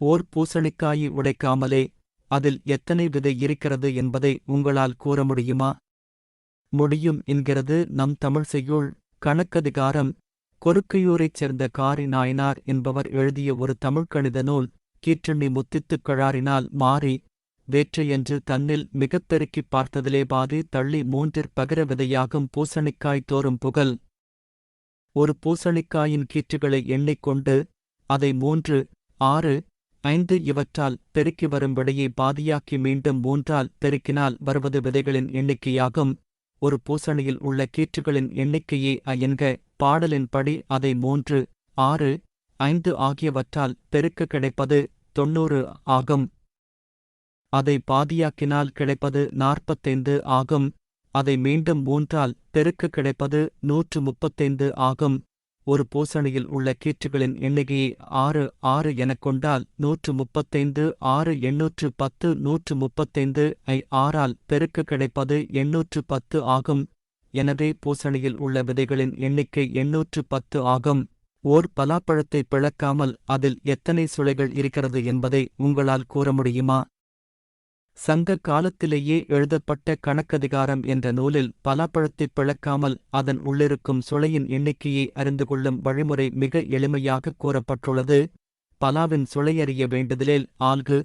ஓர் பூசணிக்காயை உடைக்காமலே அதில் எத்தனை விதை இருக்கிறது என்பதை உங்களால் கூற முடியுமா? முடியும் என்கிறது நம் தமிழ் செய்யுள். கணக்கதிகாரம் கொருக்கையூரைச் சேர்ந்த காரி நாயனார் என்பவர் எழுதிய ஒரு தமிழ்க்கணித நூல் கீற்றணி முத்தித்துக் கழாரினால் மாறி வேற்றையென்று தன்னில் மிகப் பெருக்கிப் பார்த்ததிலே பாதி தள்ளி மூன்றிற் பகிர விதையாகும் பூசணிக்காய் தோறும் புகழ் ஒரு பூசணிக்காயின் கீற்றுகளை எண்ணிக்கொண்டு அதை மூன்று ஆறு ஐந்து இவற்றால் பெருக்கி வரும் பாதியாக்கி மீண்டும் மூன்றால் பெருக்கினால் வருவது விதைகளின் எண்ணிக்கையாகும். ஒரு பூசணியில் உள்ள கீற்றுகளின் எண்ணிக்கையே அயன்க என்க பாடலின்படி அதை மூன்று ஆறு ஐந்து ஆகியவற்றால் பெருக்க கிடைப்பது தொன்னூறு ஆகும். அதை பாதியாக்கினால் கிடைப்பது நாற்பத்தைந்து ஆகும். அதை மீண்டும் மூன்றால் பெருக்க கிடைப்பது நூற்று முப்பத்தைந்து ஆகும். ஒரு பூசணியில் உள்ள கீற்றுகளின் எண்ணிக்கையை ஆறு ஆறு எனக் கொண்டால் நூற்று முப்பத்தைந்து ஆறு எண்ணூற்று பத்து நூற்று முப்பத்தைந்து ஐ ஆறால் பெருக்க கிடைப்பது எண்ணூற்று பத்து ஆகும். எனவே பூசணியில் உள்ள விதைகளின் எண்ணிக்கை எண்ணூற்று பத்து ஆகும். ஓர் பலாப்பழத்தை பிளக்காமல் அதில் எத்தனை சுளைகள் இருக்கிறது என்பதை உங்களால் கூற முடியுமா? சங்க காலத்திலேயே எழுதப்பட்ட கணக்கதிகாரம் என்ற நூலில் பலாப்பழத்தைப் பிளக்காமல் அதன் உள்ளிருக்கும் சுளையின் எண்ணிக்கையை அறிந்து கொள்ளும் வழிமுறை மிக எளிமையாக கூறப்பட்டுள்ளது. பலாவின் சுளையறிய வேண்டுதலில் ஆல்கு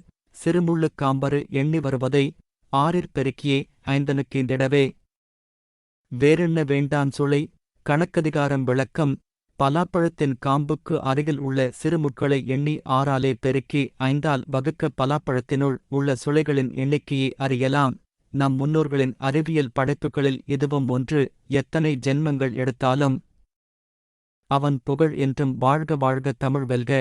சிறுமுள்ளுக் காம்பரு எண்ணி வருவதை ஆறிற் பெருக்கியே ஐந்தனுக்கீந்திடவே வேறென்ன வேண்டான் சுளை? கணக்கதிகாரம் விளக்கம் பலாப்பழத்தின் காம்புக்கு அருகில் உள்ள சிறுமுட்களை எண்ணி ஆறாலே பெருக்கி ஐந்தால் வகுக்க பலாப்பழத்தினுள் உள்ள சுளைகளின் எண்ணிக்கையை அறியலாம். நம் முன்னோர்களின் அறிவியல் படைப்புகளில் இதுவும் ஒன்று. எத்தனை ஜென்மங்கள் எடுத்தாலும் அவன் புகழ் என்றும் வாழ்க வாழ்க தமிழ் வெல்க.